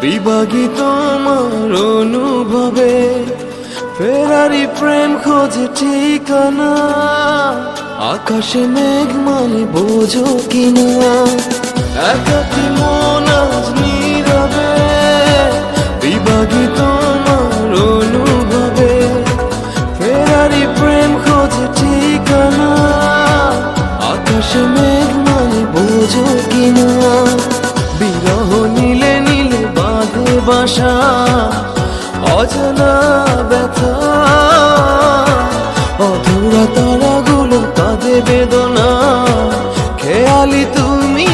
বিভাগী আমার অনুভবে ফেরারি প্রেম খোঁজে ঠিকানা আকাশে মেঘ মানে বোঝো কিনা একাকি মন বাঁধে বাসা অজানা ব্যথা অধুরা তারাগুলো কাঁদে বেদনা। খেয়ালি তুমি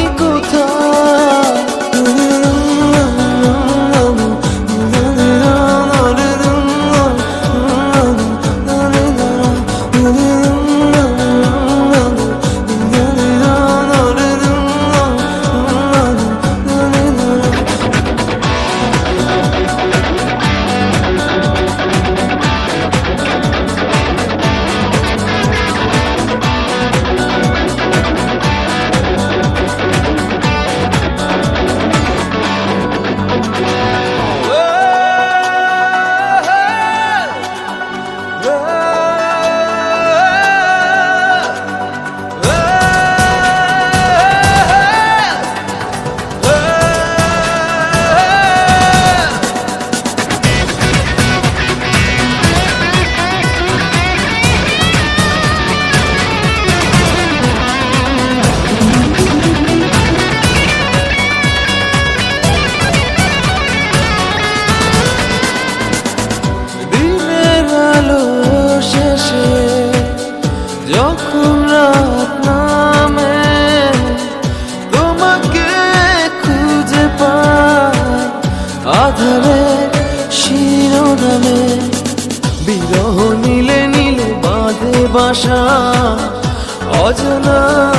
আধারে শিরোনামে। বিরহ নীলে নীলে বাঁধে বাসা। অজানা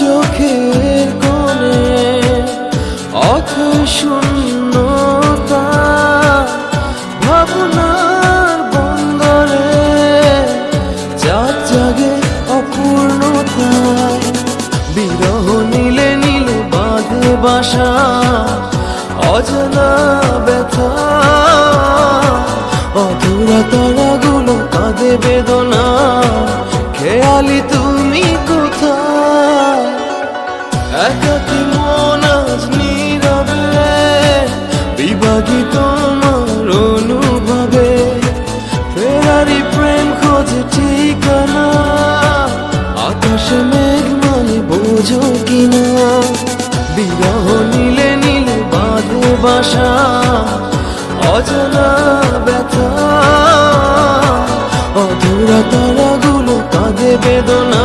চোখের কোণে অথই শূন্যতা ভাবনার বন্দরে চাঁদ জাগে অপূর্ণতায়। বিরহ নীলে নীলে, বাঁধে বাসা, অজানা ব্যথা। অধুরা তারাগুলো কাঁদে বেদনা, খেয়ালি তুমি একাকি মন আজ নীরবে বিভাগী তোমার অনুভবে ঠিকানা, আকাশে মেঘ মানে বোঝো নীলে নীলে বাঁধে বাসা, অজানা ব্যথা। অধুরা তারাগুলো কাঁদে বেদনা।